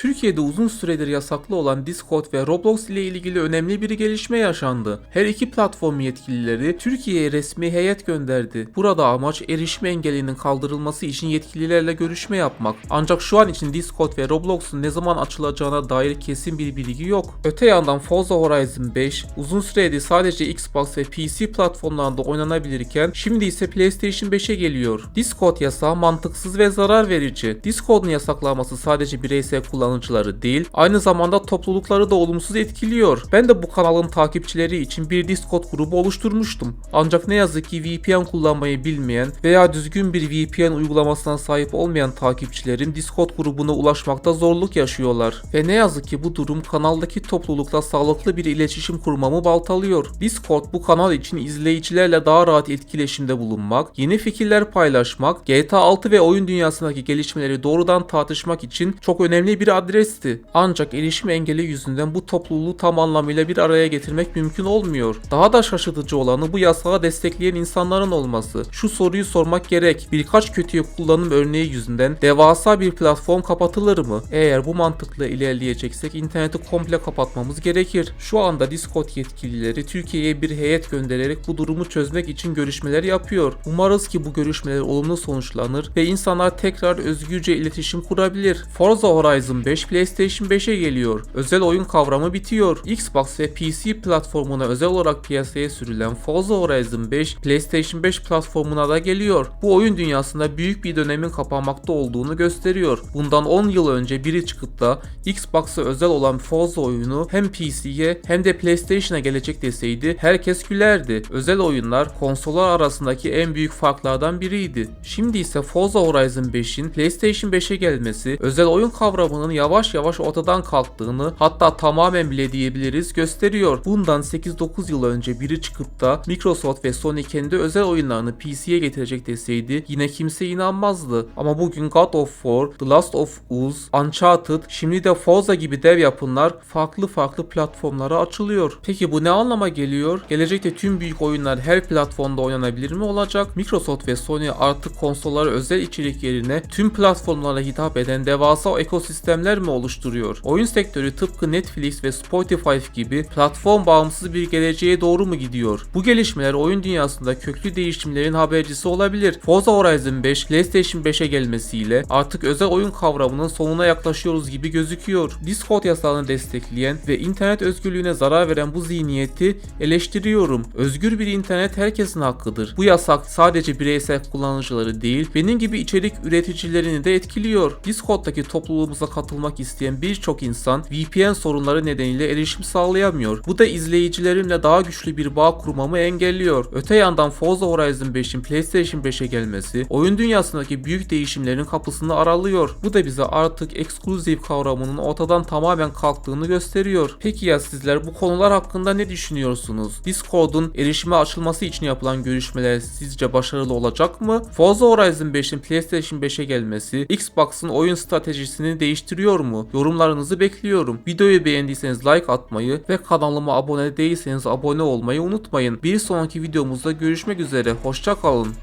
Türkiye'de uzun süredir yasaklı olan Discord ve Roblox ile ilgili önemli bir gelişme yaşandı. Her iki platform yetkilileri Türkiye'ye resmi heyet gönderdi. Burada amaç erişim engelinin kaldırılması için yetkililerle görüşme yapmak. Ancak şu an için Discord ve Roblox'un ne zaman açılacağına dair kesin bir bilgi yok. Öte yandan Forza Horizon 5 uzun süredir sadece Xbox ve PC platformlarında oynanabilirken şimdi ise PlayStation 5'e geliyor. Discord yasağı mantıksız ve zarar verici. Discord'un yasaklanması sadece bireysel kullanıcıları değil, aynı zamanda toplulukları da olumsuz etkiliyor. Ben de bu kanalın takipçileri için bir Discord grubu oluşturmuştum. Ancak ne yazık ki VPN kullanmayı bilmeyen veya düzgün bir VPN uygulamasına sahip olmayan takipçilerin Discord grubuna ulaşmakta zorluk yaşıyorlar. Ve ne yazık ki bu durum kanaldaki toplulukla sağlıklı bir iletişim kurmamı baltalıyor. Discord bu kanal için izleyicilerle daha rahat etkileşimde bulunmak, yeni fikirler paylaşmak, GTA 6 ve oyun dünyasındaki gelişmeleri doğrudan tartışmak için çok önemli bir adresti. Ancak erişim engeli yüzünden bu topluluğu tam anlamıyla bir araya getirmek mümkün olmuyor. Daha da şaşırtıcı olanı bu yasağı destekleyen insanların olması. Şu soruyu sormak gerek. Birkaç kötü kullanım örneği yüzünden devasa bir platform kapatılır mı? Eğer bu mantıkla ilerleyeceksek interneti komple kapatmamız gerekir. Şu anda Discord yetkilileri Türkiye'ye bir heyet göndererek bu durumu çözmek için görüşmeler yapıyor. Umarız ki bu görüşmeler olumlu sonuçlanır ve insanlar tekrar özgürce iletişim kurabilir. Forza Horizon 5 PlayStation 5'e geliyor. Özel oyun kavramı bitiyor. Xbox ve PC platformuna özel olarak piyasaya sürülen Forza Horizon 5 PlayStation 5 platformuna da geliyor. Bu oyun dünyasında büyük bir dönemin kapanmakta olduğunu gösteriyor. Bundan 10 yıl önce biri çıkıp da Xbox'a özel olan Forza oyunu hem PC'ye hem de PlayStation'a gelecek deseydi herkes gülerdi. Özel oyunlar konsollar arasındaki en büyük farklardan biriydi. Şimdi ise Forza Horizon 5'in PlayStation 5'e gelmesi özel oyun kavramının yavaş yavaş ortadan kalktığını hatta tamamen bile diyebiliriz gösteriyor. Bundan 8-9 yıl önce biri çıkıp da Microsoft ve Sony kendi özel oyunlarını PC'ye getirecek deseydi yine kimse inanmazdı. Ama bugün God of War, The Last of Us, Uncharted, şimdi de Forza gibi dev yapımlar farklı farklı platformlara açılıyor. Peki bu ne anlama geliyor? Gelecekte tüm büyük oyunlar her platformda oynanabilir mi olacak? Microsoft ve Sony artık konsollara özel içerik yerine tüm platformlara hitap eden devasa ekosistemler mi oluşturuyor? Oyun sektörü tıpkı Netflix ve Spotify gibi platform bağımsız bir geleceğe doğru mu gidiyor? Bu gelişmeler oyun dünyasında köklü değişimlerin habercisi olabilir. Forza Horizon 5 PlayStation 5'e gelmesiyle artık özel oyun kavramının sonuna yaklaşıyoruz gibi gözüküyor. Discord yasağını destekleyen ve internet özgürlüğüne zarar veren bu zihniyeti eleştiriyorum. Özgür bir internet herkesin hakkıdır. Bu yasak sadece bireysel kullanıcıları değil, benim gibi içerik üreticilerini de etkiliyor. Discord'daki topluluğumuza katılmak isteyen birçok insan VPN sorunları nedeniyle erişim sağlayamıyor. Bu da izleyicilerimle daha güçlü bir bağ kurmamı engelliyor. Öte yandan Forza Horizon 5'in PlayStation 5'e gelmesi oyun dünyasındaki büyük değişimlerin kapısını aralıyor. Bu da bize artık ekskluziv kavramının ortadan tamamen kalktığını gösteriyor. Peki ya sizler bu konular hakkında ne düşünüyorsunuz? Discord'un erişime açılması için yapılan görüşmeler sizce başarılı olacak mı? Forza Horizon 5'in PlayStation 5'e gelmesi Xbox'ın oyun stratejisini değiştiriyor mu? Yorumlarınızı bekliyorum. Videoyu beğendiyseniz like atmayı ve kanalıma abone değilseniz abone olmayı unutmayın. Bir sonraki videomuzda görüşmek üzere. Hoşçakalın.